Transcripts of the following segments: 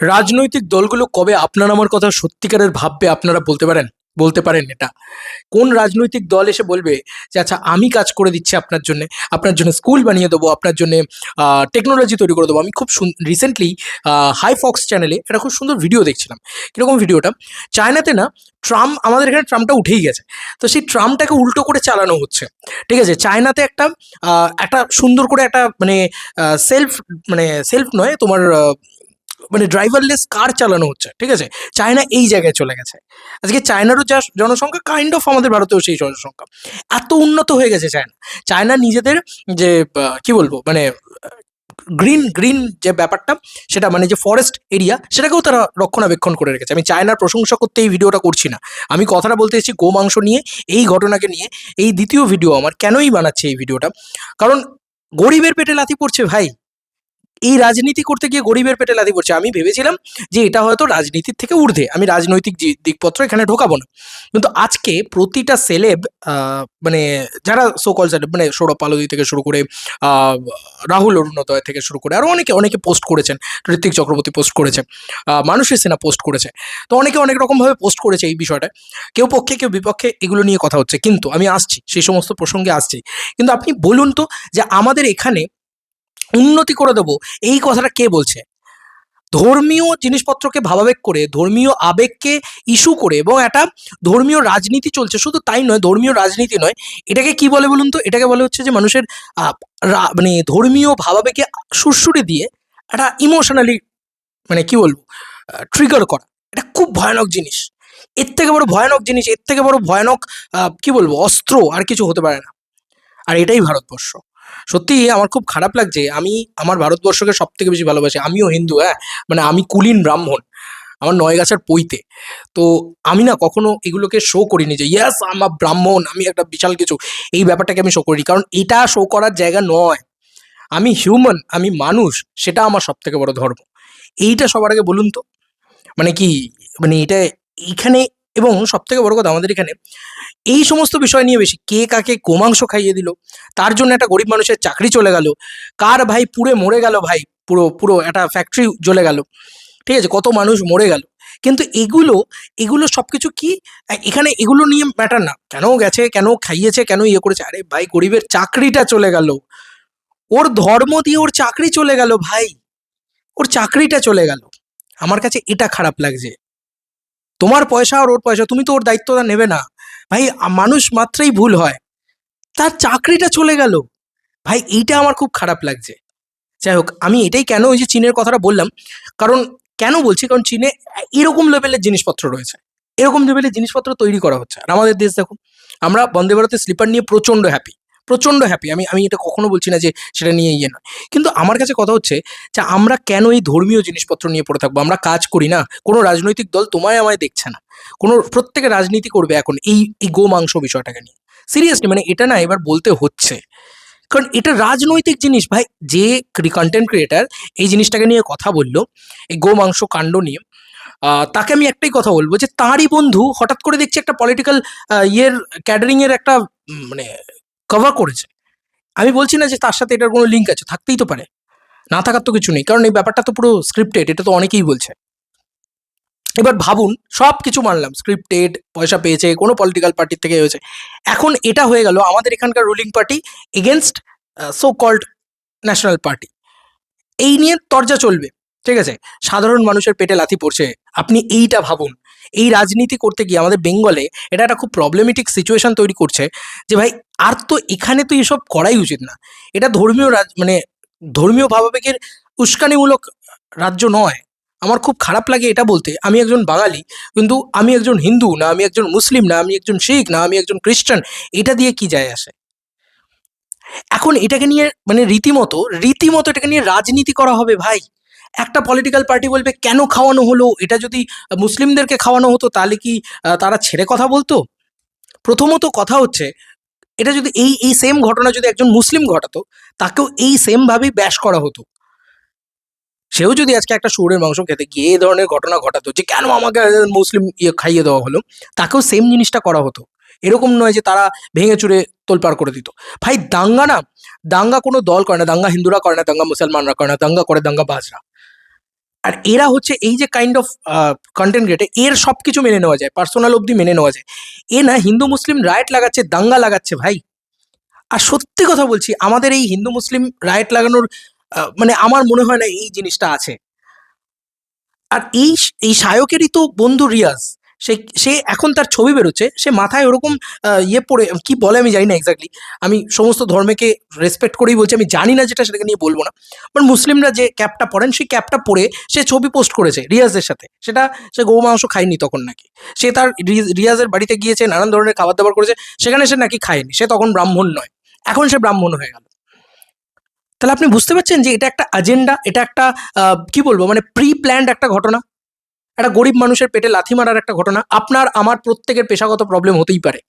রাজনৈতিক দলগুলো কবে আপনার আমার কথা সত্যিকারের ভাববে আপনারা বলতে পারেন? বলতে পারেন এটা। কোন রাজনৈতিক দল এসে বলবে যে আচ্ছা আমি কাজ করে দিচ্ছি আপনার জন্য আপনার জন্য স্কুল বানিয়ে দেবো, আপনার জন্য টেকনোলজি তৈরি করে দেবো। আমি খুব রিসেন্টলি হাই ফক্স চ্যানেলে একটা খুব সুন্দর ভিডিও দেখছিলাম। কীরকম ভিডিওটা চায়নাতে না ট্রাম আমাদের এখানে ট্রামটা উঠেই গেছে। তো সেই ট্রামটাকে উল্টো করে চালানো হচ্ছে। ঠিক আছে? চায়নাতে একটা একটা সুন্দর করে একটা মানে সেলফ মানে সেলফ নয়, তোমার মানে ড্রাইভারলেস কার চালানো হচ্ছে, ঠিক আছে? চায়না এই জায়গায় চলে গেছে। আজকে চায়নারও যা জনসংখ্যা কাইন্ড অফ আমাদের ভারতেও সেই জনসংখ্যা। এত উন্নত হয়ে গেছে চায়না চায়না নিজেদের যে কি বলব মানে গ্রিন গ্রিন যে ব্যাপারটা, সেটা মানে যে ফরেস্ট এরিয়া সেটাকেও তারা রক্ষণাবেক্ষণ করে রেখেছে। আমি চায়নার প্রশংসা করতে এই ভিডিওটা করছি না। আমি কথাটা বলতে এসেছি গোমাংস নিয়ে, এই ঘটনাকে নিয়ে, এই দ্বিতীয় ভিডিও আমার। কেনই বানাচ্ছে এই ভিডিওটা? কারণ গরিবের পেটে লাথি পড়ছে ভাই। এই রাজনীতি করতে গিয়ে গরিবের পেটে লাদি পড়ছে। আমি ভেবেছিলাম যে এটা হয়তো রাজনীতির থেকে ঊর্ধ্বে। আমি রাজনৈতিক দিকপত্র এখানে ঢোকাবো না। কিন্তু আজকে প্রতিটা সেলেব মানে যারা সোকল সেলেব মানে সৌরভ পালোদি থেকে শুরু করে রাহুল অরুণোদয় থেকে শুরু করে আরও অনেকে অনেকে পোস্ট করেছেন। ঋত্বিক চক্রবর্তী পোস্ট করেছে মানুষের সেনা পোস্ট করেছে। তো অনেকে অনেক রকমভাবে পোস্ট করেছে এই বিষয়টা কেউ পক্ষে, কেউ বিপক্ষে এগুলো নিয়ে কথা হচ্ছে। কিন্তু আমি আসছি, সেই সমস্ত প্রসঙ্গে আসছি। কিন্তু আপনি বলুন তো যে আমাদের এখানে উন্নতি করে দেবো। এই কথাটা কে বলছে? ধর্মীয় জিনিসপত্রকে ভাবাবেগ করে, ধর্মীয় আবেগকে ইস্যু করে এবং একটা ধর্মীয় রাজনীতি চলছে। শুধু তাই নয়, ধর্মীয় রাজনীতি নয়, এটাকে কি বলে বলুন তো? এটাকে বলে হচ্ছে যে মানুষের মানে ধর্মীয় ভাবাবেগে সুরসুরি দিয়ে একটা ইমোশনালি মানে কি বলব ট্রিগার করা। এটা খুব ভয়ানক জিনিস। এর থেকে বড় ভয়ানক জিনিস, এর থেকে বড় ভয়ানক কি বলব, অস্ত্র আর কিছু হতে পারে না। আর এটাই ভারতবর্ষ। সত্যি আমার খুব খারাপ লাগছে। আমি আমার ভারতবর্ষকে সব থেকে বেশি ভালোবাসি। আমিও হিন্দু হ্যাঁ? মানে আমি কুলীন ব্রাহ্মণ। আমার নয় গাছের পইতে তো আমি না কখনো এগুলোকে শো করিনি যে ইয়াস আমার ব্রাহ্মণ, আমি একটা বিশাল কিছু। এই ব্যাপারটাকে আমি শো করিনি। কারণ এটা শো করার জায়গা নয়। আমি হিউম্যান আমি মানুষ, সেটা আমার সব থেকে বড় ধর্ম। এইটা সবার আগে বলুন তো। মানে কি মানে এটা এইখানে এবং সব থেকে বড় কথা আমাদের এখানে এই সমস্ত বিষয় নিয়ে বেশি কে কাকে গোমাংস খাইয়ে দিল, তার জন্য একটা গরিব মানুষের চাকরি চলে গেল, কার ভাই পুড়ে মরে গেল ভাই, পুরো পুরো একটা ফ্যাক্টরি জ্বলে গেল, ঠিক আছে, কত মানুষ মরে গেল, কিন্তু এগুলো এগুলো সব কিছু কি, এখানে এগুলো নিয়ে ম্যাটার না, কেন গেছে, কেন খাইয়েছে, কেন ইয়ে করেছে, আরে ভাই গরিবের চাকরিটা চলে গেল, ওর ধর্ম দিয়ে ওর চাকরি চলে গেল ভাই, ওর চাকরিটা চলে গেল, আমার কাছে এটা খারাপ লাগছে, তোমার পয়সা আর ওর পয়সা, তুমি তো ওর দায়িত্বটা নেবে না ভাই মানুষ মাত্রেই ভুল হয়। তার চাকরিটা চলে গেল। ভাই, এইটা আমার খুব খারাপ লাগছে। যাই হোক, আমি এটাই কেন ওই যে চীনের কথাটা বললাম, কারণ কেন বলছি? কারণ চীনে এরকম লেভেলের জিনিসপত্র রয়েছে। এরকম লেভেলের জিনিসপত্র তৈরি করা হচ্ছে। আর আমাদের দেশ দেখুন, আমরা বন্দে ভারতের স্লিপার নিয়ে প্রচণ্ড হ্যাপি প্রচণ্ড হ্যাপি আমি আমি এটা কখনো বলছি না যে সেটা নিয়ে ইয়ে নয়। কিন্তু আমার কাছে কথা হচ্ছে যে আমরা কেন এই ধর্মীয় জিনিসপত্র নিয়ে পড়ে থাকব? আমরা কাজ করি না। কোনো রাজনৈতিক দল তোমায় আমায় দেখছে না। কোনো, প্রত্যেকে রাজনীতি করবে এখন এই এই গোমাংস বিষয়টাকে নিয়ে। সিরিয়াসলি মানে এটা না এবার বলতে হচ্ছে। কারণ এটা রাজনৈতিক জিনিস। ভাই, যে কন্টেন্ট ক্রিয়েটার এই জিনিসটাকে নিয়ে কথা বলল, এই গোমাংস কাণ্ড নিয়ে তাকে আমি একটাই কথা বলব যে তারই বন্ধু হঠাৎ করে দেখছি একটা পলিটিক্যাল ইয়ের ক্যাডারিং এর একটা মানে কভার করেছে। আমি বলছি না যে তার সাথে এটার কোনো লিঙ্ক আছে, থাকতেই তো পারে। না থাকার তো কিছু নেই, কারণ এই ব্যাপারটা তো পুরো স্ক্রিপ্টেড এটা তো অনেকেই বলছে। এবার ভাবুন সব কিছু মানলাম স্ক্রিপ্টেড পয়সা পেয়েছে, কোনো পলিটিক্যাল পার্টির থেকে হয়েছে। এখন এটা হয়ে গেল আমাদের এখানকার ruling party against so called national party এই নিয়ে তরজা চলবে, ঠিক আছে? সাধারণ মানুষের পেটে লাথি পড়ছে। আপনি এইটা ভাবুন। এই রাজনীতি করতে গিয়ে আমাদের বেঙ্গলে এটা একটা খুব প্রবলেমেটিক সিচুয়েশন তৈরি করছে যে ভাই, আর তো এখানে তো এসব করাই উচিত না। এটা ধর্মীয় রাজ মানে ধর্মীয় ভাবাবেগের উস্কানিমূলক রাজ্য নয়। আমার খুব খারাপ লাগে এটা বলতে। আমি একজন বাঙালি, কিন্তু আমি একজন হিন্দু না, আমি একজন মুসলিম না, আমি একজন শিখ না, আমি একজন খ্রিস্টান, এটা দিয়ে কি যায় আসে? এখন এটাকে নিয়ে মানে রীতিমতো রীতিমতো এটাকে নিয়ে রাজনীতি করা হবে ভাই। একটা পলিটিক্যাল পার্টি বলবে, কেন খাওয়ানো হলো? এটা যদি মুসলিমদেরকে খাওয়ানো হতো, তাহলে কি তারা ছেড়ে কথা বলতো? প্রথমত কথা হচ্ছে, এটা যদি এই এই সেম ঘটনা যদি একজন মুসলিম ঘটাতো, তাকেও এই সেম ভাবেই ব্যাশ করা হতো। সেও যদি আজকে একটা শুয়োরের মাংস খেতে গিয়ে এই ধরনের ঘটনা ঘটাতো, যে কেন আমাকে মুসলিম ইয়ে খাইয়ে দেওয়া হলো, তাকেও সেম জিনিসটা করা হতো। এরকম নয় যে তারা ভেঙে চুরে তোলপাড় করে দিত। ভাই, দাঙ্গা না, দাঙ্গা কোনো দল করে না, দাঙ্গা হিন্দুরা করে না, দাঙ্গা মুসলমানরা করে না, দাঙ্গা করে, দাঙ্গা বাজরা। আর এরা হচ্ছে এই যে কাইন্ড অফ কন্টেন্ট ক্রিয়েটার এর সব কিছু মেনে নেওয়া যায় পার্সোনাল অবধি মেনে নেওয়া যায়। এ না, হিন্দু মুসলিম রাইট লাগাচ্ছে, দাঙ্গা লাগাচ্ছে ভাই। আর সত্যি কথা বলছি, আমাদের এই হিন্দু মুসলিম রাইট লাগানোর মানে আমার মনে হয় না এই জিনিসটা আছে। আর এই এই শায়কেরই তো বন্ধু রিয়াজ। সে সে এখন তার ছবি বেরোচ্ছে, সে মাথায় ওরকম ইয়ে পড়ে, কি বলে আমি জানি না এক্স্যাক্টলি আমি সমস্ত ধর্মকে রেসপেক্ট করেই বলছি, আমি জানি না যেটা সেটাকে নিয়ে বলব না। বাট মুসলিমরা যে ক্যাপটা পরেন সেই ক্যাপটা পরে সে ছবি পোস্ট করেছে রিয়াজের সাথে। সেটা সে গৌ মাংস খায়নি তখন নাকি। সে তার রিয়াজের বাড়িতে গিয়েছে, নানান ধরনের খাবার দাবার করেছে, সেখানে সে নাকি খায়নি, সে তখন ব্রাহ্মণ নয়। এখন সে ব্রাহ্মণ হয়ে গেল। তাহলে আপনি বুঝতে পারছেন যে এটা একটা এজেন্ডা এটা একটা কি বলব মানে প্রি প্ল্যান্ড একটা ঘটনা? একটা গরিব মানুষের পেটে লাথি মারার একটা ঘটনা আপনার, আমার প্রত্যেকের পেশাগত প্রবলেম হতেই পারে।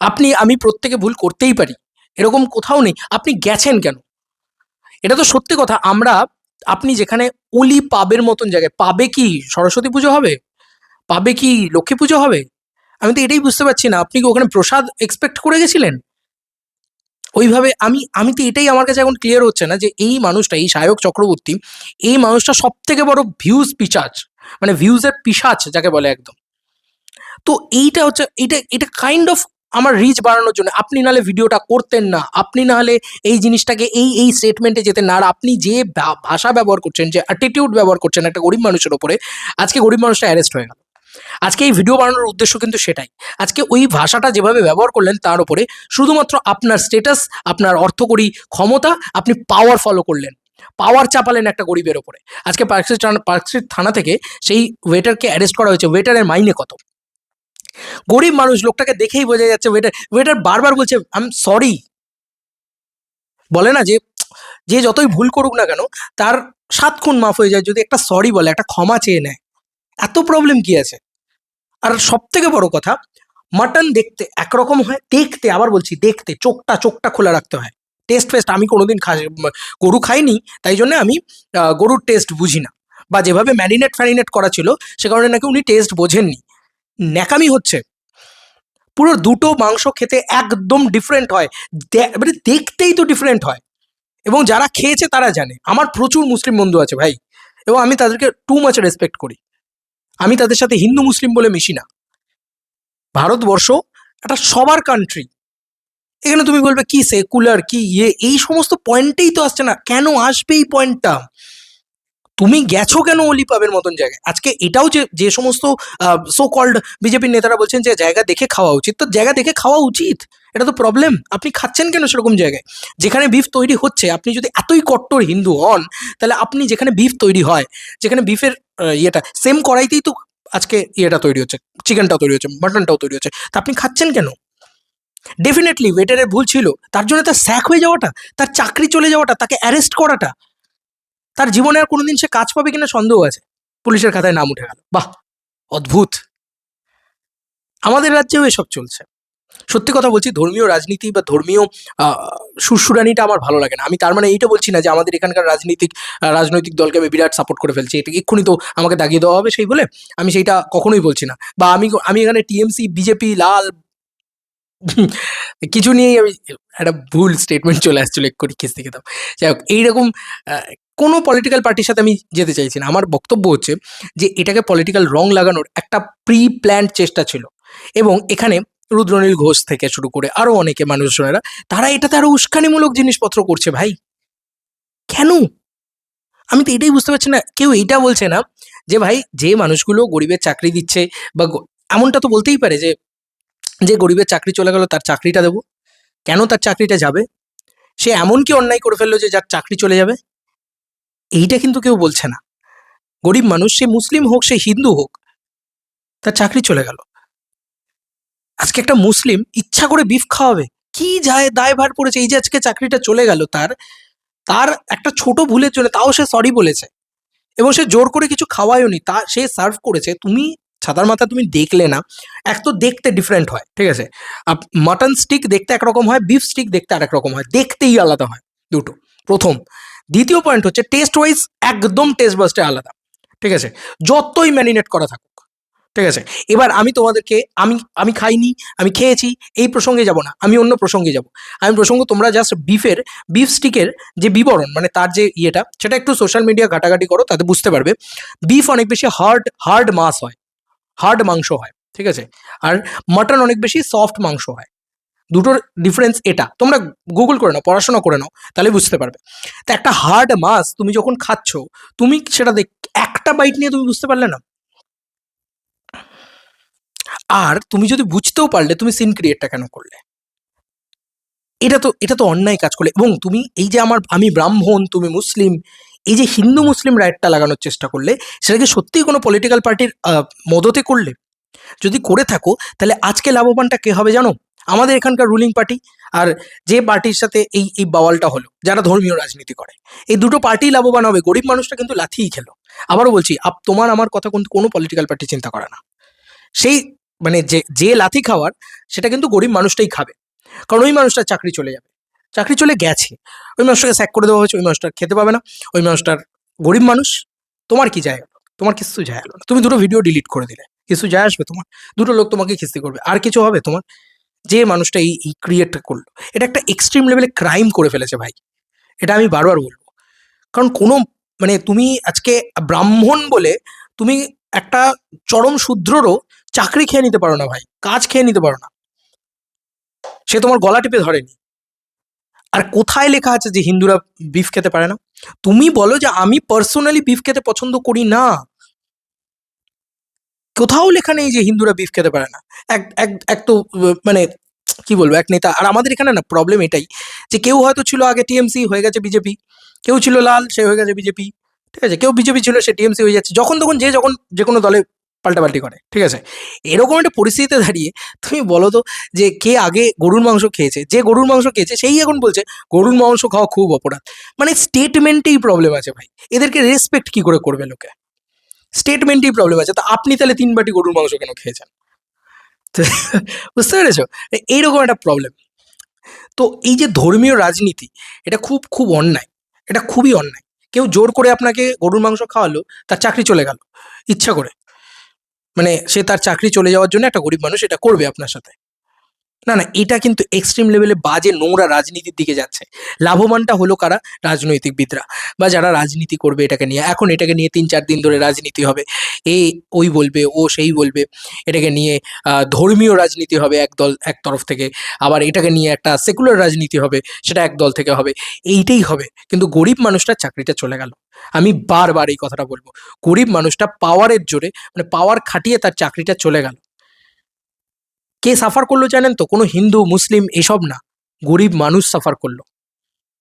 আপনি, আমি প্রত্যেকে ভুল করতেই পারি। এরকম কোথাও নেই। আপনি গেছেন কেন? এটা তো সত্যি কথা। আমরা, আপনি যেখানে অলি পাবের মতন জায়গায়, পাবে কি সরস্বতী পুজো হবে? পাবে কি লক্ষ্মী পুজো হবে? আমি তো এটাই বুঝতে পারছি না। আপনি কি ওখানে প্রসাদ এক্সপেক্ট করে গেছিলেন? ওইভাবে আমি আমি তো এটাই আমার কাছে এখন ক্লিয়ার হচ্ছে না যে এই মানুষটা, এই সায়ক চক্রবর্তী, এই মানুষটা সব থেকে বড় ভিউজ পিসাচ মানে ভিউজের পিসাচ যাকে বলে একদম। তো এইটা হচ্ছে, এটা এটা কাইন্ড অফ আমার রিচ বাড়ানোর জন্য। আপনি নাহলে ভিডিওটা করতেন না। আপনি নাহলে এই জিনিসটাকে, এই এই স্টেটমেন্টে যেতেন না আর আপনি যে ভাষা ব্যবহার করছেন, যে অ্যাটিটিউড ব্যবহার করছেন একটা গরিব মানুষের ওপরে, আজকে গরিব মানুষটা অ্যারেস্ট হয়ে গেল। আজকে এই ভিডিও বানানোর উদ্দেশ্য কিন্তু সেটাই। আজকে ওই ভাষাটা যেভাবে ব্যবহার করলেন তার উপরে শুধুমাত্র আপনার স্টেটাস আপনার অর্থকরী ক্ষমতা আপনি পাওয়ার ফলো করলেন। পাওয়ার চাপালেন একটা গরিবের ওপরে আজকে পার্কস্ট্রিট পার্কস্ট্রিট থানা থেকে সেই ওয়েটারকে অ্যারেস্ট করা হয়েছে। ওয়েটারের মাইনে কত? গরিব মানুষ লোকটাকে দেখেই বোঝা যাচ্ছে ওয়েটার ওয়েটার বারবার বলছে আম সরি বলে না যে যে যতই ভুল করুক না কেন, তার সাত খুন মাফ হয়ে যায় যদি একটা সরি বলে, একটা ক্ষমা চেয়ে নেয়। এত প্রবলেম কি আছে? আর সব থেকে বড় কথা মাটন দেখতে একরকম হয়, দেখতে, আবার বলছি দেখতে, চোখটা চোখটা খোলা রাখতে হয়। টেস্ট ফেস্ট আমি কোনোদিন খা, গরু খাইনি, তাই জন্য আমি গরুর টেস্ট বুঝি না। বা যেভাবে ম্যারিনেট ফ্যারিনেট করা ছিল, সে কারণে নাকি উনি টেস্ট বোঝেননি। ন্যাকামি হচ্ছে। পুরো দুটো মাংস খেতে একদম ডিফারেন্ট হয়। মানে দেখতেই তো ডিফারেন্ট হয়। এবং যারা খেয়েছে তারা জানে। আমার প্রচুর মুসলিম বন্ধু আছে ভাই। এবং আমি তাদেরকে টু মাচ রেসপেক্ট করি। আমি তাদের সাথে হিন্দু, মুসলিম বলে মিশি না। ভারতবর্ষ একটা সবার কান্ট্রি এখানে তুমি বলবে, কি সেকুলার কি ইয়ে এই সমস্ত পয়েন্টেই তো আসছে না। কেন আসবে এই পয়েন্টটা তুমি গেছো কেন অলি পাবের মতন জায়গায়? আজকে এটাও যে যে সমস্ত সো কল্ড বিজেপির নেতারা বলছেন যে, জায়গা দেখে খাওয়া উচিত। তো জায়গা দেখে খাওয়া উচিত। এটা তো প্রবলেম আপনি খাচ্ছেন কেন সেরকম জায়গায়? যেখানে বিফ তৈরি হচ্ছে, আপনি যদি এতই কট্টর হিন্দু হন, তাহলে আপনি যেখানে বিফ তৈরি হয়, যেখানে বিফের ইয়েটা। সেম কড়াইতেই তো আজকে ইয়েটা তৈরি হচ্ছে চিকেনটাও তৈরি হচ্ছে মাটনটাও তৈরি হচ্ছে। তা আপনি খাচ্ছেন কেন? ডেফিনেটলি ওয়েটারের ভুল ছিল। তার জন্য তার স্যাক হয়ে যাওয়াটা, তার চাকরি চলে যাওয়াটা, তাকে অ্যারেস্ট করাটা, তার জীবনে আর কোনোদিন সে কাজ পাবে কিনা সন্দেহ আছে। পুলিশের খাতায় নাম উঠে গেল। বাহ! অদ্ভুত। আমাদের রাজ্যেও এসব চলছে। সত্যি কথা বলছি, ধর্মীয় রাজনীতি বা ধর্মীয় সুরসুরানিটা আমার ভালো লাগে না। আমি তার মানে এইটা বলছি না যে আমাদের এখানকার রাজনীতিক রাজনৈতিক দলকে আমি বিরাট সাপোর্ট করে ফেলছি। এটা এক্ষুনি তো আমাকে দাগিয়ে দেওয়া হবে সেই বলে আমি সেইটা কখনোই বলছি না। বা আমি আমি এখানে টিএমসি বিজেপি লাল, কিছু নিয়েই আমি একটা ভুল স্টেটমেন্ট চলে আসছিল এক্ষুনি খিস্তি খেতাম যাই হোক, এইরকম কোনো পলিটিক্যাল পার্টির সাথে আমি যেতে চাইছি না। আমার বক্তব্য হচ্ছে যে এটাকে পলিটিক্যাল রং লাগানোর একটা প্রি প্ল্যান্ড চেষ্টা ছিল। এবং এখানে রুদ্রনীল ঘোষ থেকে শুরু করে আরও অনেকে মানুষজনেরা, তারা এটাতে আরও উস্কানিমূলক জিনিসপত্র করছে, ভাই। কেন? আমি তো এটাই বুঝতে পারছি না। কেউ এইটা বলছে না যে, ভাই, যে মানুষগুলো গরিবের চাকরি দিচ্ছে বা এমনটা তো বলতেই পারে যে যে গরিবের চাকরি চলে গেল, তার চাকরিটা দেবো। কেন তার চাকরিটা যাবে? সে এমন কি অন্যায় করে ফেলল যে, যার চাকরি চলে যাবে? এইটা কিন্তু কেউ বলছে না। গরিব মানুষ, সে মুসলিম হোক, সে হিন্দু হোক, তার চাকরি চলে গেল। আজকে একটা মুসলিম ইচ্ছা করে বিফ খাওয়াবে। কি যায় দায় ভার পড়েছে? এই যে আজকে চাকরিটা চলে গেল, তার তার একটা ছোট ভুলের জন্য তাও সে সরি বলেছে। এবং সে জোর করে কিছু খাওয়ায়ওনি তা সে সার্ভ করেছে। তুমি ছাতার মাথা তুমি দেখলে না, এক তো দেখতে ডিফারেন্ট হয়, ঠিক আছে? মাটন স্টিক দেখতে একরকম হয় বিফ স্টিক দেখতে আরেক রকম হয়, দেখতেই আলাদা হয় দুটো। প্রথম। দ্বিতীয় পয়েন্ট হচ্ছে টেস্ট ওয়াইজ একদম টেস্ট বাসটা আলাদা, ঠিক আছে? যতই ম্যারিনেট করা থাকুক। ঠিক আছে? এবার আমি তোমাদেরকে, আমি আমি খাইনি, আমি খেয়েছি, এই প্রসঙ্গে যাব না, আমি অন্য প্রসঙ্গে যাব। আমি প্রসঙ্গ তোমরা জাস্ট বিফের বিফ স্টিকের যে বিবরণ মানে তার যে ইয়েটা, সেটা একটু সোশ্যাল মিডিয়া ঘাটাঘাটি করো, তাতে বুঝতে পারবে। বিফ অনেক বেশি হার্ড হার্ড মাস হয় হার্ড মাংস হয়, ঠিক আছে? আর মাটন অনেক বেশি সফট মাংস হয়। দুটোর ডিফারেন্স এটা। তোমরা গুগল করে নাও, পড়াশোনা করে নাও, তাহলে বুঝতে পারবে। তা একটা হার্ড মাস তুমি যখন খাচ্ছ, তুমি সেটা দেখ, একটা বাইট নিয়ে তুমি বুঝতে পারলে না? আর তুমি যদি বুঝতেও পারলে, তুমি সিন ক্রিয়েটটা কেন করলে? এটা তো এটা তো অন্যায় কাজ করলে। এবং তুমি এই যে আমার, আমি ব্রাহ্মণ, তুমি মুসলিম, এই যে হিন্দু মুসলিম রাইটটা লাগানোর চেষ্টা করলে সেটাকে সত্যিই কোনো পলিটিক্যাল পার্টির মদতে করলে? যদি করে থাকো, তাহলে আজকে লাভবানটা কে হবে জানো? আমাদের এখানকার রুলিং পার্টি আর যে পার্টির সাথে এই এই বাওয়ালটা হলো, যারা ধর্মীয় রাজনীতি করে। এই দুটো পার্টি লাভবান হবে। গরিব মানুষটা কিন্তু লাথিই খেলো। আবারও বলছি, আপ, তোমার, আমার কথা কিন্তু কোনো পলিটিক্যাল পার্টি চিন্তা করে না। সেই মানে যে যে লাথি খাওয়ার, সেটা কিন্তু গরিব মানুষটাই খাবে। কারণ ওই মানুষটার চাকরি চলে যাবে। চাকরি চলে গেছে। ওই মানুষটাকে স্যাক করে দেওয়া হয়েছে, ওই মানুষটার খেতে পাবে না, ওই মানুষটার গরিব মানুষ, তোমার কি যায়? তোমার কিছু যায় না। তুমি দুটো ভিডিও ডিলিট করে দিলে। কিছু যায় আসবে তোমার। দুটো লোক তোমাকে কিস্তি করবে। আর কিছু হবে তোমার। যে মানুষটা এই এই ক্রিয়েটটা করল। এটা একটা এক্সট্রিম লেভেলে ক্রাইম করে ফেলেছে ভাই। এটা আমি বারবার বলব। কারণ কোনো মানে তুমি আজকে ব্রাহ্মণ বলে তুমি একটা চরম শূদ্ররও চাকরি খেয়ে নিতে পারো না ভাই, কাজ খেয়ে নিতে পারো না। সে তোমার গলা টিপে ধরেনি। আর কোথায় লেখা আছে যে হিন্দুরা বিফ খেতে পারে না? তুমি বলো যে আমি পার্সোনালি বিফ খেতে পছন্দ করি না। কোথাও লেখা নেই যে হিন্দুরা বিফ খেতে পারে না। এক এক এক তো মানে কি বলব, এক নেতা। আর আমাদের এখানে না প্রবলেম এটাই যে কেউ হয়তো ছিল আগে টিএমসি হয়ে গেছে বিজেপি কেউ ছিল লাল, সে হয়ে গেছে বিজেপি ঠিক আছে, কেউ বিজেপি ছিল, সে টিএমসি হয়ে যাচ্ছে। যখন তখন যে যখন যে কোনো দলে পাল্টাপাল্টি করে, ঠিক আছে? এরকম একটা পরিস্থিতিতে দাঁড়িয়ে তুমি বলো তো যে কে আগে গরুর মাংস খেয়েছে? যে গরুর মাংস খেয়েছে, সেই এখন বলছে, গরুর মাংস খাওয়া খুব অপরাধ। মানে স্টেটমেন্টেই প্রবলেম আছে ভাই। এদেরকে রেসপেক্ট কি করে করবে লোকে? স্টেটমেন্টেই প্রবলেম আছে। তা আপনি তাহলে তিন বাটি গরুর মাংস কেন খেয়েছেন? বুঝতে পেরেছ? এইরকম একটা প্রবলেম তো এই যে ধর্মীয় রাজনীতি, এটা খুব খুব অন্যায়। এটা খুবই অন্যায়। কেউ জোর করে আপনাকে গরুর মাংস খাওয়ালো, তার চাকরি চলে গেল। ইচ্ছা করে। মানে সে তার চাকরি চলে যাওয়ার জন্য একটা গরিব মানুষ এটা করবে আপনার সাথে। না না, এটা কিন্তু এক্সট্রিম লেভেলে বাজে নোংরা রাজনীতির দিকে যাচ্ছে। লাভবানটা হলো কারা? রাজনৈতিকবিদরা বা যারা রাজনীতি করবে এটাকে নিয়ে। এখন এটাকে নিয়ে তিন, চার দিন ধরে রাজনীতি হবে। এ ওই বলবে, ও সেই বলবে। এটাকে নিয়ে ধর্মীয় রাজনীতি হবে এক দল এক তরফ থেকে। আবার এটাকে নিয়ে একটা সেকুলার রাজনীতি হবে, সেটা এক দল থেকে হবে। এইটাই হবে। কিন্তু গরিব মানুষটার চাকরিটা চলে গেল। আমি বারবার এই কথাটা বলব। গরিব মানুষটা পাওয়ারের জোরে মানে পাওয়ার খাটিয়ে তার চাকরিটা চলে গেল। কে সাফার করল জানেন তো? কোনো হিন্দু, মুসলিম এসব না। গরিব মানুষ সাফার করল।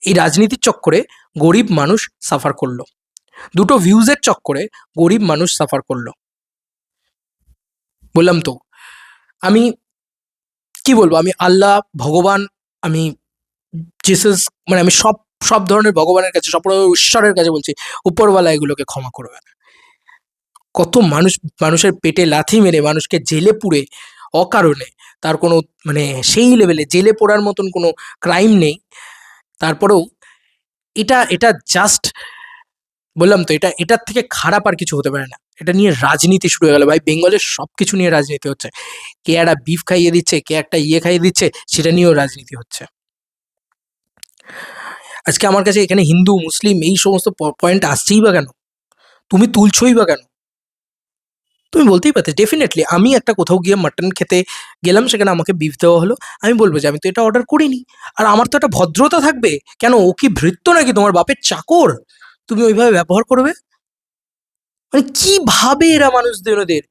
এই রাজনীতির চক্করে গরিব মানুষ সাফার করল। দুটো ভিউজের চক্করে গরিব মানুষ সাফার করল। বললাম তো, আমি কি বলব? আমি আল্লাহ, ভগবান, আমি জিসাস মানে আমি সব সব ধরনের ভগবানের কাছে, সব ঈশ্বরের কাছে বলছি, উপরওয়ালা এগুলোকে ক্ষমা করবে না কত মানুষ, মানুষের পেটে লাথি মেরে মানুষকে জেলে পুড়ে অকারণে তার কোনো মানে সেই লেভেলে জেলে পড়ার মতন কোনো ক্রাইম নেই। তারপরেও এটা এটা জাস্ট বললাম তো, এটা, এটার থেকে খারাপ আর কিছু হতে পারে না। এটা নিয়ে রাজনীতি শুরু হয়ে গেল ভাই। বেঙ্গলের সব কিছু নিয়ে রাজনীতি হচ্ছে। কে একটা বিফ খাইয়ে দিচ্ছে, কে একটা ইয়ে খাইয়ে দিচ্ছে, সেটা নিয়েও রাজনীতি হচ্ছে। আজকে আমার কাছে এখানে হিন্দু, মুসলিম এই সমস্ত পয়েন্ট আসছেই বা কেন? তুমি তুলছই বা কেন? তুমি বলতেই পারতে ডেফিনেটলি আমি একটা কোথাও গিয়ে মাটন খেতে গেলাম, সেখানে আমাকে বিফ দেওয়া হলো। আমি বলব যে আমি তো এটা অর্ডার করিনি। আর আমার তো একটা ভদ্রতা থাকবে। কেন, ও কি ভৃত্য নাকি তোমার বাপের চাকর? তুমি ওইভাবে ব্যবহার করবে? মানে কীভাবে এরা মানুষদের ওদের?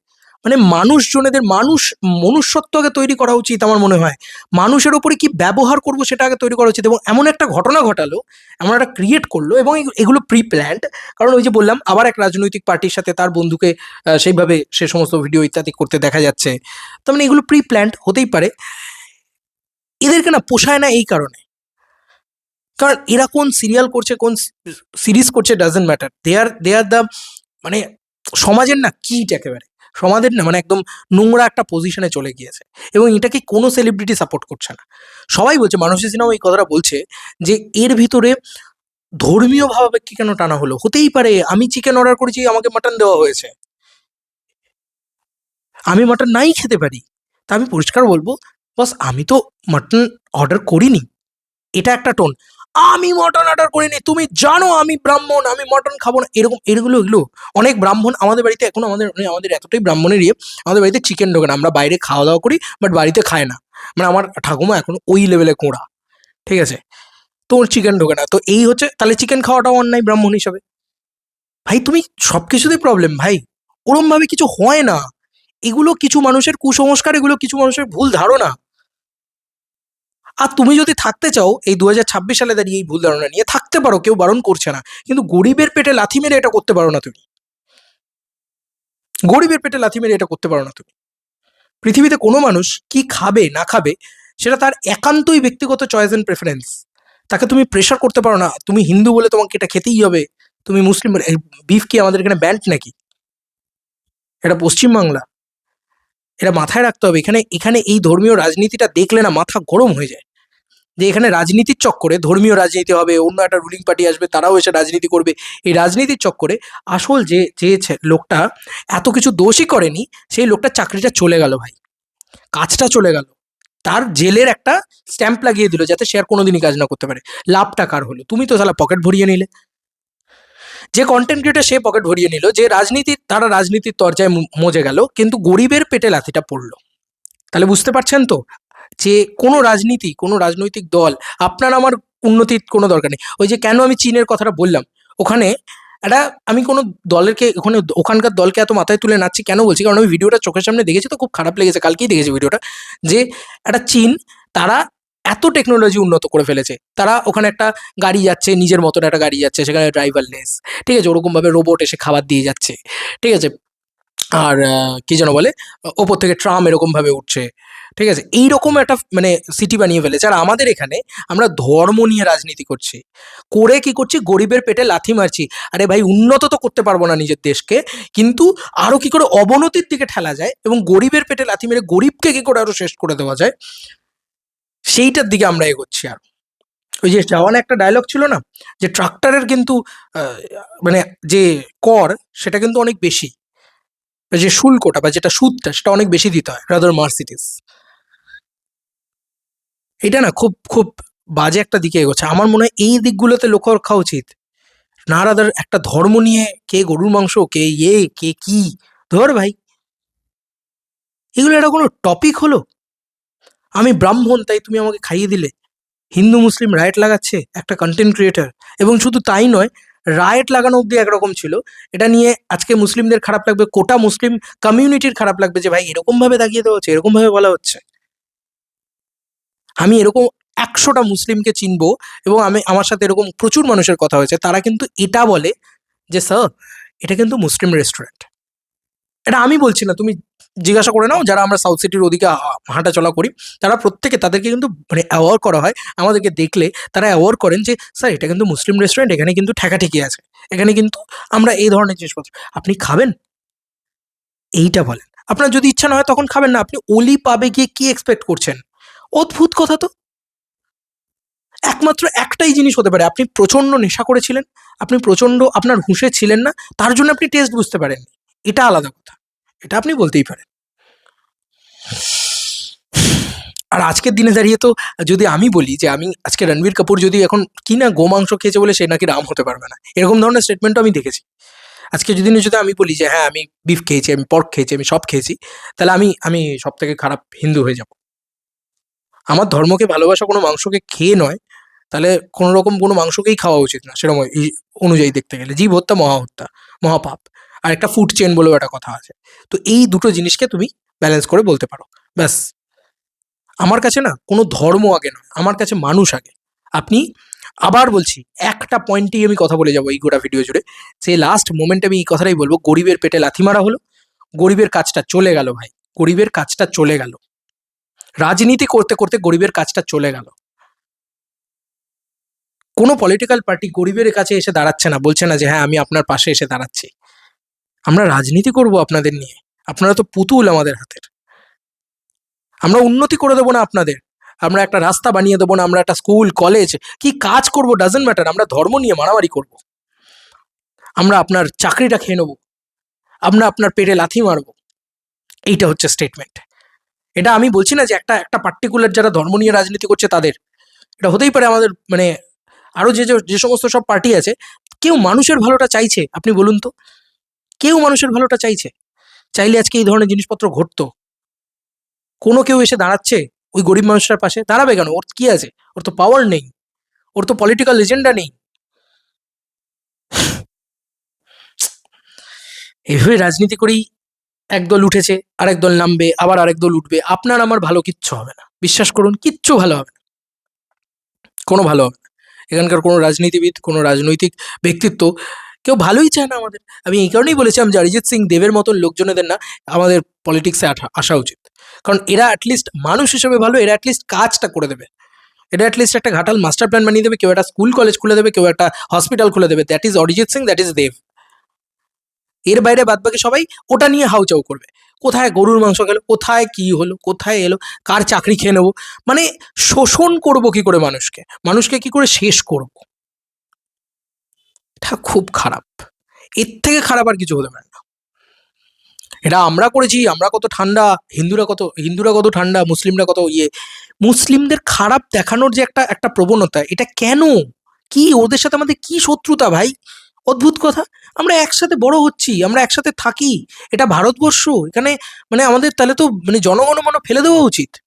মানে মানুষজনেদের, মানুষ মনুষ্যত্ব আগে তৈরি করা উচিত আমার মনে হয়। মানুষের ওপরে কি ব্যবহার করব সেটা আগে তৈরি করা উচিত এবং এমন একটা ঘটনা ঘটালো, এমন একটা ক্রিয়েট করল এবং এগ- এগুলো প্রি প্ল্যান্ড কারণ ওই যে বললাম, আবার এক রাজনৈতিক পার্টির সাথে তার বন্ধুকে সেইভাবে সে সমস্ত ভিডিও ইত্যাদি করতে দেখা যাচ্ছে। তার মানে এগুলো প্রি প্ল্যান্ড হতেই পারে। এদেরকে না পোষায় না এই কারণে। কারণ এরা কোন সিরিয়াল করছে, কোন সিরিজ করছে doesn't matter they are they are the মানে সমাজের না কিট একেবারে। সমাজের না মানে একদম নোংরা একটা পজিশনে চলে গিয়েছে। এবং এটাকে কোনো সেলিব্রিটি সাপোর্ট করছে না? সবাই বলছে মানুষের সিনেমা এই কথাটা বলছে যে, এর ভিতরে ধর্মীয় ভাবাবেগকে কেন টানা হলো? হতেই পারে, আমি চিকেন অর্ডার করেছি, আমাকে মাটন দেওয়া হয়েছে। আমি মাটন নাই খেতে পারি। তা আমি পরিষ্কার বলব, বস আমি তো মাটন অর্ডার করিনি। এটা একটা টোন আমি মটন অর্ডার করিনি। তুমি জানো আমি ব্রাহ্মণ, আমি মটন খাব না। এরকম, এগুলো এগুলো অনেক ব্রাহ্মণ আমাদের বাড়িতে এখন আমাদের মানে আমাদের এতটাই ব্রাহ্মণের ইয়ে আমাদের বাড়িতে চিকেন ঢোকে না। আমরা বাইরে খাওয়া দাওয়া করি বাট বাড়িতে খায় না। মানে আমার ঠাকুমা এখন ওই লেভেলে কোঁড়া। ঠিক আছে? তো চিকেন ঢোকে না। তো এই হচ্ছে, তাহলে চিকেন খাওয়াটাও অন্যায় ব্রাহ্মণ হিসাবে। ভাই, তুমি সব কিছুতেই প্রবলেম ভাই। ওরমভাবে কিছু হয় না। এগুলো কিছু মানুষের কুসংস্কার, এগুলো কিছু মানুষের ভুল ধারণা। আর তুমি যদি থাকতে চাও, এই দু হাজার ছাব্বিশ সালে দাঁড়িয়ে এই ভুল ধারণা নিয়ে থাকতে পারো, কেউ বারণ করছে না। কিন্তু গরিবের পেটে লাথি মেরে এটা করতে পারো না তুমি। গরিবের পেটে লাথি মেরে এটা করতে পারো না তুমি। পৃথিবীতে কোনো মানুষ কি খাবে, না খাবে, সেটা তার একান্তই ব্যক্তিগত চয়েস অ্যান্ড প্রেফারেন্স তাকে তুমি প্রেশার করতে পারো না। তুমি হিন্দু বলে তোমাকে এটা খেতেই হবে। তুমি মুসলিম বিফ কি আমাদের এখানে ব্যান্ড নাকি? এটা পশ্চিমবাংলা। এটা মাথায় রাখতে হবে। এখানে এখানে এই ধর্মীয় রাজনীতিটা দেখলে না মাথা গরম হয়ে যায়। যে এখানে রাজনীতির চক্করে ধর্মীয় রাজনীতি হবে, অন্য একটা রুলিং পার্টি আসবে, তারাও এসে রাজনীতি করবে। এই রাজনীতির চক্করে আসল যে যে লোকটা এত কিছু দোষই করেনি, সেই লোকটার চাকরিটা চলে গেল ভাই। কাজটা চলে গেল। তার জেলের একটা স্ট্যাম্প লাগিয়ে দিল যাতে সে আর কোনোদিনই কাজ না করতে পারে। লাভটা কার হলো? তুমি তো সালা পকেট ভরিয়ে নিলে। যে কন্টেন্ট ক্রিয়েটার সে পকেট ভরিয়ে নিল, যে রাজনীতি তারা রাজনীতির তরজায় মজে গেল, কিন্তু গরিবের পেটে লাথিটা পড়ল। তাহলে বুঝতে পারছেন তো? যে কোনো রাজনীতি, কোনো রাজনৈতিক দল, আপনার আমার উন্নতির কোনো দরকার নেই। ওই যে কেন আমি চীনের কথাটা বললাম, ওখানে একটা, আমি কোনো দলেরকে ওখানে ওখানকার দলকে এত মাথায় তুলে নাচছি কেন বলছি? কারণ আমি ভিডিওটা চোখের সামনে দেখেছি তো খুব খারাপ লেগেছে, কালকেই দেখেছি ভিডিওটা। যে একটা চীন, তারা এত টেকনোলজি উন্নত করে ফেলেছে। তারা ওখানে একটা গাড়ি যাচ্ছে, নিজের মতন একটা গাড়ি যাচ্ছে, সেখানে ড্রাইভারলেস ঠিক আছে? ওরকমভাবে রোবট এসে খাবার দিয়ে যাচ্ছে, ঠিক আছে? আর কি যেন বলে? ওপর থেকে ট্রাম এরকমভাবে উঠছে, ঠিক আছে? এইরকম একটা মানে সিটি বানিয়ে ফেলেছে। আর আমাদের এখানে আমরা ধর্ম নিয়ে রাজনীতি করছি। করে কি করছি? গরিবের পেটে লাথি মারছি। আরে ভাই, উন্নত তো করতে পারব না নিজের দেশকে, কিন্তু আরও কি করে অবনতির দিকে ঠেলা যায় এবং গরিবের পেটে লাথি মেরে গরিবকে কী করে আরও শেষ করে দেওয়া যায়? সেইটার দিকে আমরা এগোচ্ছি আর। ওই যে জওয়ান একটা ডায়লগ ছিল না? যে ট্রাক্টরের কিন্তু মানে যে কর, সেটা কিন্তু অনেক বেশি। যে শুল্কটা বা যেটা সুদটা, সেটা অনেক বেশি দিতে হয় রাদার মার্সিডিস এটা না খুব খুব বাজে একটা দিকে এগোচ্ছে। আমার মনে হয় এই দিকগুলোতে লক্ষ্য রাখা উচিত। না রাদার একটা ধর্ম নিয়ে কে গরুর মাংস, কে ইয়ে কে কি? ধর ভাই। এগুলো একটা কোনো টপিক হলো? আমি ব্রাহ্মণ, তাই তুমি আমাকে খাইয়ে দিলে। হিন্দু, মুসলিম রাইট লাগাচ্ছে, একটা কন্টেন্ট ক্রিয়েটার এবং শুধু তাই নয় রাইট লাগানো অব্দি একরকম ছিল। এটা নিয়ে আজকে মুসলিমদের খারাপ লাগবে, কোটা মুসলিম কমিউনিটির খারাপ লাগবে যে, ভাই, এরকমভাবে দাগিয়ে দেওয়া হচ্ছে, এরকমভাবে বলা হচ্ছে। আমি এরকম একশোটা মুসলিমকে চিনবো এবং আমি, আমার সাথে এরকম প্রচুর মানুষের কথা হয়েছে। তারা কিন্তু এটা বলে যে, স্যার, এটা কিন্তু মুসলিম রেস্টুরেন্ট এটা আমি বলছি না, তুমি জিজ্ঞাসা করে নাও, যারা আমরা সাউথ সিটির ওদিকে হাঁটা চলা করি, তারা প্রত্যেকে তাদেরকে কিন্তু মানে অ্যাওয়ার করা হয়। আমাদেরকে দেখলে তারা অ্যাওয়ার করেন যে, স্যার, এটা কিন্তু মুসলিম রেস্টুরেন্ট এখানে কিন্তু ঠেকাঠেকি আছে। এখানে কিন্তু আমরা এই ধরনের জিনিসপত্র। আপনি খাবেন? এইটা বলেন। আপনার যদি ইচ্ছা না হয় তখন খাবেন না। আপনি ওলি পাবে গিয়ে কি এক্সপেক্ট করছেন? অদ্ভুত কথা তো। একমাত্র একটাই জিনিস হতে পারে, আপনি প্রচণ্ড নেশা করেছিলেন, আপনি প্রচণ্ড আপনার হুঁশে ছিলেন না, তার জন্য আপনি টেস্ট বুঝতে পারেন এটা আলাদা কথা। এটা আপনি বলতেই পারেন। আর আজকের দিনে দাঁড়িয়ে তো যদি আমি বলি যে আমি আজকে রণবীর কাপুর যদি এখন কি না গোমাংস খেয়েছে বলে সে নাকি রাম হতে পারবে না, এরকম ধরনের স্টেটমেন্টও আমি দেখেছি। আজকে যদি যদি আমি বলি যে হ্যাঁ আমি বিফ খেয়েছি, আমি পর্ক খেয়েছি, আমি সব খেয়েছি, তাহলে আমি আমি সব থেকে খারাপ হিন্দু হয়ে যাব। আমার ধর্মকে ভালোবাসা কোনো মাংসকে খেয়ে নয়, তাহলে কোনো রকম কোনো মাংসকেই খাওয়া উচিত না, সেরকম অনুযায়ী দেখতে গেলে। জীব হত্যা, মহা হত্যা, মহাপাপ। আর একটা ফুড চেন বলেও একটা কথা আছে। তো এই দুটো জিনিসকে তুমি ব্যালেন্স করে বলতে পারো। ব্যাস। আমার কাছে না কোনো ধর্ম আগে নয়, আমার কাছে মানুষ আগে। আপনি আবার বলছি, একটা পয়েন্টেই আমি কথা বলে যাব এই গোটা ভিডিও জুড়ে। যে লাস্ট মোমেন্টে আমি এই কথাটাই বলব, গরিবের পেটে লাথি মারা হলো, গরিবের কাজটা চলে গেল ভাই, গরিবের কাজটা চলে গেল। রাজনীতি করতে করতে গরিবের কাজটা চলে গেল। কোনো পলিটিক্যাল পার্টি গরিবের কাছে এসে দাঁড়াচ্ছে না, বলছে না যে হ্যাঁ আমি আপনার পাশে এসে দাঁড়াচ্ছি। আমরা রাজনীতি করব আপনাদের নিয়ে। আপনারা তো পুতুল আমাদের হাতের। আমরা উন্নতি করে দেবো না আপনাদের। আমরা একটা রাস্তা বানিয়ে দেবো না, আমরা একটা স্কুল, কলেজ। কি কাজ করব ডাজেন্ট ম্যাটার আমরা ধর্ম নিয়ে মারামারি করব। আমরা আপনার চাকরিটা খেয়ে নেব। আমরা আপনার পেটে লাথি মারবো। এইটা হচ্ছে স্টেটমেন্ট এটা আমি বলছি না যে একটা একটা পার্টিকুলার যারা ধর্ম নিয়ে রাজনীতি করছে তাদের। এটা হতেই পারে আমাদের মানে আরও যে, যে- যে সমস্ত সব পার্টি আছে, কেউ মানুষের ভালোটা চাইছে, আপনি বলুন তো। কেউ মানুষের ভালোটা চাইছে। চাইলে আজকে এই ধরনের জিনিসপত্র ঘটতো। কোনো কেউ এসে দাঁড়াচ্ছে, ওই গরিব মানুষটার পাশে, দাঁড়াবে কেন? ওর কি আছে? ওর তো পাওয়ার নেই। ওর তো পলিটিক্যাল এজেন্ডা নেই। এভাবে রাজনীতি করেই একদল উঠেছে, আরেক দল নামবে, আবার আরেক দল উঠবে। আপনার আমার ভালো কিচ্ছু হবে না। বিশ্বাস করুন, কিচ্ছু ভালো হবে না। কোনো ভালো হবে না। এখানকার কোনো রাজনীতিবিদ, কোনো রাজনৈতিক ব্যক্তিত্ব কেউ ভালোই চায় না আমাদের। আমি এই কারণেই বলেছিলাম যে অরিজিৎ সিং দেবের মতন লোকজনেদের না আমাদের পলিটিক্সে আসা উচিত। কারণ এরা অ্যাটলিস্ট মানুষ হিসেবে ভালো, এরা অ্যাটলিস্ট কাজটা করে দেবে। এটা অ্যাটলিস্ট একটা ঘাটাল মাস্টার প্ল্যান বানিয়ে দেবে, কেউ একটা স্কুল কলেজ খুলে দেবে, কেউ একটা হসপিটাল খুলে দেবে। That is Arijit Singh that is Dev. এর বাইরে বাদবাকি সবাই ওটা নিয়ে হাউচাউ করবে। কোথায় গরুর মাংস গেল, কোথায় কি হলো, কোথায় এলো, কার চাকরি খেয়ে নেব? মানে শোষণ করব কি করে মানুষকে? মানুষকে কি করে শেষ করব? এটা খুব খারাপ। এর থেকে খারাপ আর কিছু হতে পারে না। এটা আমরা করেছি, আমরা কত ঠান্ডা, হিন্দুরা কত হিন্দুরা কত ঠান্ডা, মুসলিমরা কত ইয়ে। মুসলিমদের খারাপ দেখানোর যে একটা একটা প্রবণতা, এটা কেন? কি? ওদের সাথে আমাদের কি শত্রুতা ভাই? অদ্ভুত কথা। আমরা একসাথে বড় হচ্ছি, আমরা একসাথে থাকি। এটা ভারতবর্ষ, এখানে মানে আমাদের তাহলে তো মানে জনগণমন ফেলে দেওয়া উচিত।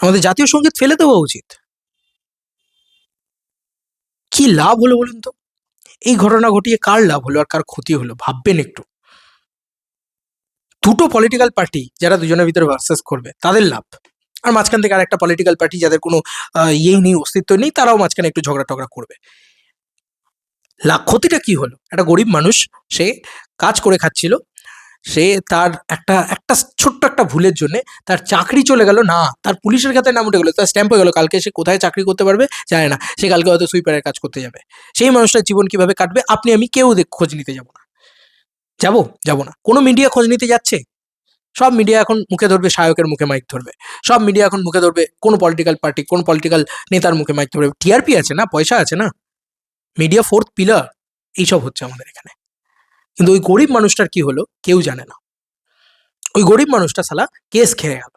আমাদের জাতীয় সংগীত ফেলে দেওয়া উচিত। কি লাভ হলো বলুন তো? এই ঘটনা ঘটিয়ে কার লাভ হলো আর কার ক্ষতি হলো? ভাববেন একটু। দুটো পলিটিক্যাল পার্টি যারা দুজনের ভিতরে ভার্সেস করবে, তাদের লাভ। আর মাঝখান থেকে আর একটা পলিটিক্যাল পার্টি যাদের কোনো ইয়েই নেই, অস্তিত্ব নেই, তারাও মাঝখানে একটু ঝগড়া টগড়া করবে। লাভ ক্ষতিটা কি হলো? একটা গরিব মানুষ, সে কাজ করে খাচ্ছিল সে তার একটা একটা ছোট্ট একটা ভুলের জন্য তার চাকরি চলে গেল। না, তার পুলিশের খাতায় নাম উঠে গেলো, তার স্ট্যাম্প হয়ে গেলো। কালকে সে কোথায় চাকরি করতে পারবে জানে না। সে কালকে হয়তো সুইপারের কাজ করতে যাবে। সেই মানুষটার জীবন কীভাবে কাটবে, আপনি, আমি কেউ খোঁজ নিতে যাব না। যাব যাব না। কোনো মিডিয়া খোঁজ নিতে যাচ্ছে? সব মিডিয়া এখন মুখে ধরবে, শায়কের মুখে মাইক ধরবে। সব মিডিয়া এখন মুখে ধরবে, কোন পলিটিক্যাল পার্টি কোন পলিটিক্যাল নেতার মুখে মাইক ধরবে। টিআরপি আছে না? পয়সা আছে না? মিডিয়া ফোর্থ পিলার এইসব হচ্ছে আমাদের এখানে। কিন্তু ওই গরিব মানুষটার কি হলো? কেউ জানে না। ওই গরিব মানুষটা সালা কেস খেয়ে গেল।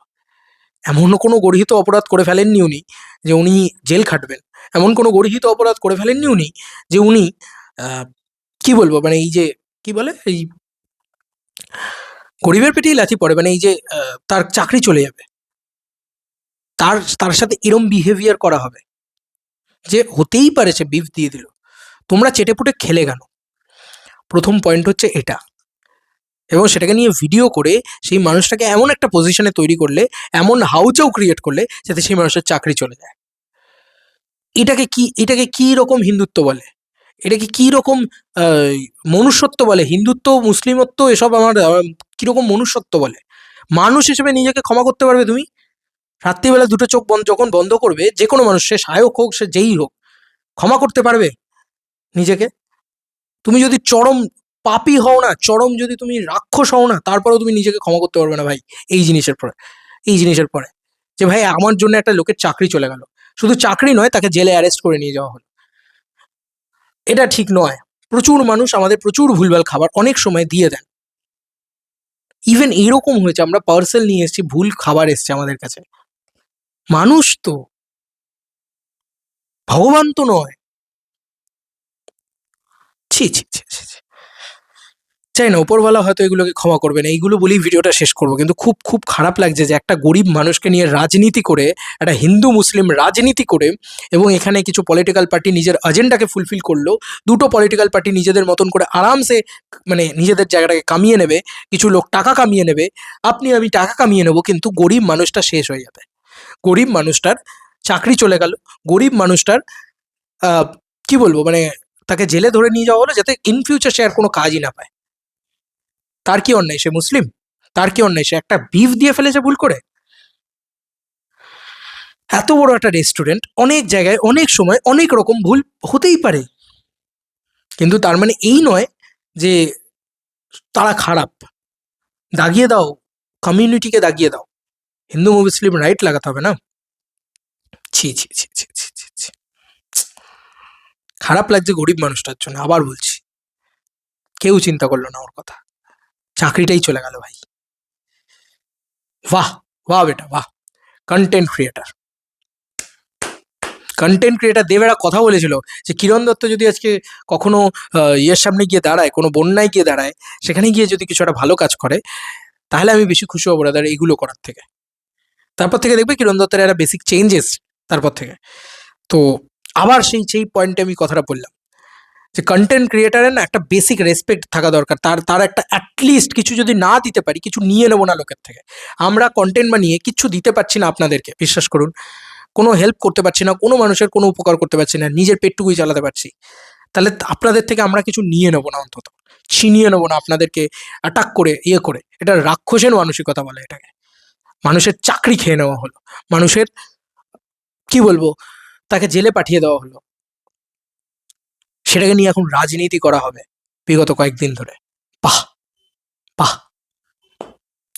এমনও কোনো গর্হিত অপরাধ করে ফেলেননি উনি যে উনি জেল খাটবেন। এমন কোনো গর্হিত অপরাধ করে ফেলেননি উনি যে উনি কি বলব মানে এই যে, কি বলে? এই গরিবের পেটেই লাথি পড়ে মানে এই যে তার চাকরি চলে যাবে। তার তার সাথে এরম বিহেভিয়ার করা হবে। যে হতেই পারে সে বিফ দিয়ে দিল। তোমরা চেটেপুটে খেলে গেল প্রথম পয়েন্ট হচ্ছে এটা। এবং সেটাকে নিয়ে ভিডিও করে সেই মানুষটাকে এমন একটা পজিশনে তৈরি করলে, এমন হাউচাও ক্রিয়েট করলে, যাতে সেই মানুষের চাকরি চলে যায়। এটাকে কি এটাকে কি রকম হিন্দুত্ব বলে? এটাকে কি রকম মনুষ্যত্ব বলে? হিন্দুত্ব, মুসলিমত্ব, এসব আমার কীরকম মনুষ্যত্ব বলে? মানুষ হিসেবে নিজেকে ক্ষমা করতে পারবে তুমি? রাত্রিবেলা দুটো চোখ বন্ধ যখন বন্ধ করবে যে কোনো মানুষ সে সায়ক হোক, সে যেই হোক, ক্ষমা করতে পারবে নিজেকে? তুমি যদি চরম পাপী হও না, চরম যদি তুমি রাক্ষস হও না, তারপরেও তুমি নিজেকে ক্ষমা করতে পারবে না ভাই, এই জিনিসের পরে, এই জিনিসের পরে। যে ভাই, আমার জন্য একটা লোকের চাকরি চলে গেল। শুধু চাকরি নয়, তাকে জেলে অ্যারেস্ট করে নিয়ে যাওয়া হলো। এটা ঠিক নয়। প্রচুর মানুষ আমাদের প্রচুর ভুলভাল খাবার অনেক সময় দিয়ে দেন। ইভেন এইরকম হয়েছে, আমরা পার্সেল নিয়ে এসেছি, ভুল খাবার এসছে আমাদের কাছে। মানুষ তো, ভগবান তো নয়। ছি ছি ছি ছি। চাই না ওপরওয়ালা হয়তো এগুলোকে ক্ষমা করবে না। এইগুলো বলেই ভিডিওটা শেষ করব। কিন্তু খুব খুব খারাপ লাগছে যে একটা গরিব মানুষকে নিয়ে রাজনীতি করে, একটা হিন্দু মুসলিম রাজনীতি করে এবং এখানে কিছু পলিটিক্যাল পার্টি নিজের এজেন্ডাকে ফুলফিল করল, দুটো পলিটিক্যাল পার্টি নিজেদের মতন করে আরামসে মানে নিজেদের জায়গাটাকে কামিয়ে নেবে, কিছু লোক টাকা কামিয়ে নেবে, আপনি, আমি টাকা কামিয়ে নেব, কিন্তু গরিব মানুষটা শেষ হয়ে যাবে। গরিব মানুষটার চাকরি চলে গেল। গরিব মানুষটার কি বলব মানে তাকে জেলে ধরে নিয়ে যাওয়া হলো যাতে ইন ফিউচার সে আর কোনো কাজই না পায়। তার কি অন্যায়? সে মুসলিম? তার কি অন্যায়? সে একটা বিফ দিয়ে ফেলেছে ভুল করে? এত বড় একটা রেস্টুরেন্ট অনেক জায়গায়, অনেক সময়, অনেক রকম ভুল হতেই পারে। কিন্তু তার মানে এই নয় যে তারা খারাপ। দাগিয়ে দাও কমিউনিটিকে দাগিয়ে দাও। হিন্দু মুসলিম রাইট লাগাতে হবে না? ছি ছি ছি ছি। খারাপ লাগছে গরিব মানুষটার জন্য, আবার বলছি। কেউ চিন্তা করল না ওর কথা। চাকরিটাই চলে গেল ভাই। বাহ বাহ বেটা, বাহ। কন্টেন্ট ক্রিয়েটার কন্টেন্ট ক্রিয়েটার দেবেরা কথা বলেছিল যে, কিরণ দত্ত যদি আজকে কখনো ইয়ের সামনে গিয়ে দাঁড়ায়, কোনো বন্যায় গিয়ে দাঁড়ায়, সেখানে গিয়ে যদি কিছু একটা ভালো কাজ করে, তাহলে আমি বেশি খুশি হব ব্রাদার এগুলো করার থেকে। তারপর থেকে দেখবে কিরণ দত্তের একটা বেসিক চেঞ্জেস তারপর থেকে। তো আবার সেই সেই পয়েন্টে আমি কথাটা বললাম যে কন্টেন্ট ক্রিয়েটারের না একটা বেসিক রেসপেক্ট থাকা দরকার। তার তার একটা অ্যাটলিস্ট কিছু যদি না দিতে পারি, কিছু নিয়ে নেব না লোকের থেকে। আমরা কন্টেন্ট বানিয়ে কিচ্ছু দিতে পারছি না আপনাদেরকে, বিশ্বাস করুন। কোনো হেল্প করতে পারছি না, কোনো মানুষের কোনো উপকার করতে পারছি না, নিজের পেটটুকুই চালাতে পারছি। তাহলে আপনাদের থেকে আমরা কিছু নিয়ে নেব না অন্তত। ছিনিয়ে নেব না আপনাদেরকে অ্যাটাক করে ইয়ে করে। এটা রাক্ষসের মানসিকতা বলে এটাকে। মানুষের চাকরি খেয়ে নেওয়া হলো। মানুষের, কি বলব তাকে জেলে পাঠিয়ে দেওয়া হলো। সেটাকে নিয়ে এখন রাজনীতি করা হবে বিগত কয়েকদিন ধরে। বাহ বাহ।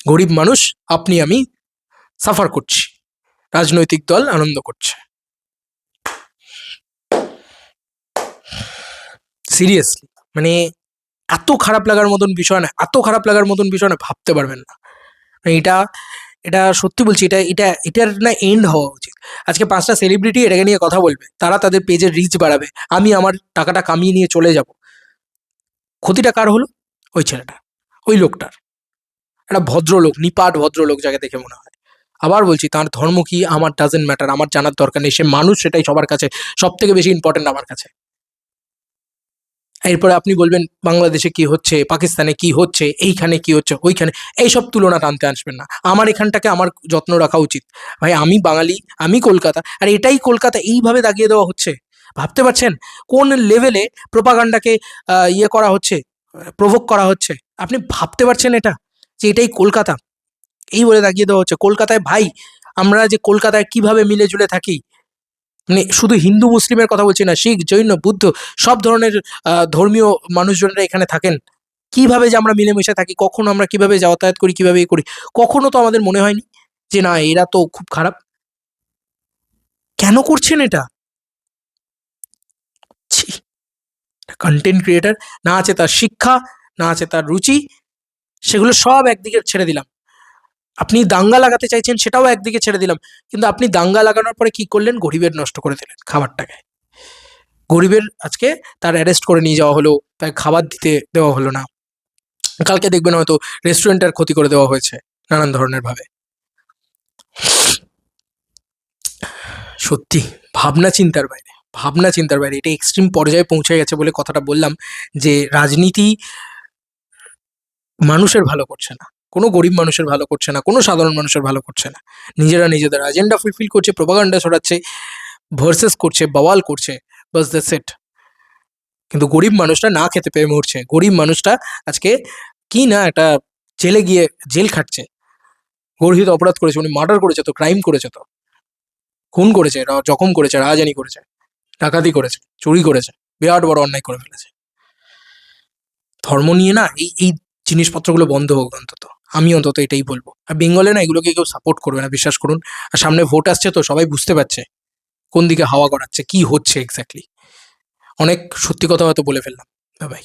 গরিব মানুষ, আপনি, আমি সাফার করছি। রাজনৈতিক দল আনন্দ করছে। সিরিয়াসলি মানে এত খারাপ লাগার মতন বিষয় না এত খারাপ লাগার মতন বিষয় না ভাবতে পারবেন না। মানে এটা এটা সত্যি বলছি, এটা এটা, এটার না এন্ড হওয়া উচিত। আজকে পাঁচটা সেলিব্রিটি এটাকে নিয়ে কথা বলবে, তারা তাদের পেজের রিচ বাড়াবে, আমি আমার টাকাটা কামিয়ে নিয়ে চলে যাব। ক্ষতিটা কার হলো? ওই ছেলেটা ওই লোকটার। একটা ভদ্রলোক, নিপাট ভদ্রলোক যাকে দেখে মনে হয়। আবার বলছি, তার ধর্ম কি? আমার ডাজেন্ট ম্যাটার আমার জানার দরকার নেই, সে মানুষ, সেটাই সবার কাছে সব থেকে বেশি ইম্পর্টেন্ট আমার কাছে। এরপরে আপনি বলবেন, বাংলাদেশে কি হচ্ছে? পাকিস্তানে কি হচ্ছে? এইখানে কি হচ্ছে? ওইখানে এইসব তুলনা টানতে আসবেন না। আমার এখানটাকে আমার যত্ন রাখা উচিত। ভাই, আমি বাঙালি, আমি কলকাতা, আর এটাই কলকাতা এইভাবে দাগিয়ে দেওয়া হচ্ছে। ভাবতে পারছেন? কোন লেভেলে প্রোপাগান্ডাকে ইয়ে করা হচ্ছে? প্রভোগ করা হচ্ছে? আপনি ভাবতে পারছেন এটা? যে এটাই কলকাতা? এই বলে দাগিয়ে দেওয়া হচ্ছে। কলকাতায় ভাই, আমরা যে কলকাতায় কীভাবে মিলে জুলে থাকি? মানে শুধু হিন্দু, মুসলিমের কথা বলছি না, শিখ, জৈন, বুদ্ধ, সব ধরনের ধর্মীয় মানুষজনরা এখানে থাকেন। কীভাবে যে আমরা মিলেমিশে থাকি, কখনো আমরা কীভাবে যাতায়াত করি, কীভাবে এ করি, কখনো তো আমাদের মনে হয়নি যে না, এরা তো খুব খারাপ। কেন করছেন এটা? কন্টেন্ট ক্রিয়েটার না আছে তার শিক্ষা, না আছে তার রুচি, সেগুলো সব একদিকে ছেড়ে দিলাম। আপনি দাঙ্গা লাগাতে চাইছেন সেটাও একদিকে ছেড়ে দিলাম, কিন্তু আপনি দাঙ্গা লাগানোর পরে কি করলেন? গরিবের নষ্ট করে দিলেন খাবারটাকে। গরিবের আজকে তার অ্যারেস্ট করে নিয়ে যাওয়া হলো তাকে খাবার দিতে দেওয়া হলো না। কালকে দেখবেন হয়তো রেস্টুরেন্টের ক্ষতি করে দেওয়া হয়েছে, নানান ধরনের ভাবে সত্যি, ভাবনা চিন্তার বাইরে, ভাবনা চিন্তার বাইরে। এটা এক্সট্রিম পর্যায়ে পৌঁছে গেছে বলে কথাটা বললাম যে, রাজনীতি মানুষের ভালো করছে না। কোনো গরিব মানুষের ভালো করছে না, কোনো সাধারণ মানুষের ভালো করছে না। নিজেরা নিজেদের এজেন্ডা ফুলফিল করছে প্রোপাগান্ডা ছড়াচ্ছে ভার্সেস করছে বওয়াল করছে, বাস দ্য সেট কিন্তু গরিব মানুষটা না খেতে পেয়ে মরছে। গরিব মানুষটা আজকে কি না একটা জেলে গিয়ে জেল খাটছে। গর্হিত অপরাধ করেছে, উনি মার্ডার করেছে তো ক্রাইম করেছে তো। খুন করেছে জখম করেছে রাজানি করেছে, ডাকাতি করেছে, চুরি করেছে, বিরাট বড় অন্যায় করে ফেলেছে। ধর্ম নিয়ে না এই এই জিনিসপত্রগুলো বন্ধ হোক অন্তত। আমি অন্তত এটাই বলব। আর বেঙ্গলে না এগুলোকে কেউ সাপোর্ট করবে না, বিশ্বাস করুন। আর সামনে ভোট আসছে তো সবাই বুঝতে পারছে কোন দিকে হাওয়া করাচ্ছে কি হচ্ছে এক্স্যাক্টলি অনেক সত্যি কথা হয়তো বলে ফেললাম। বাই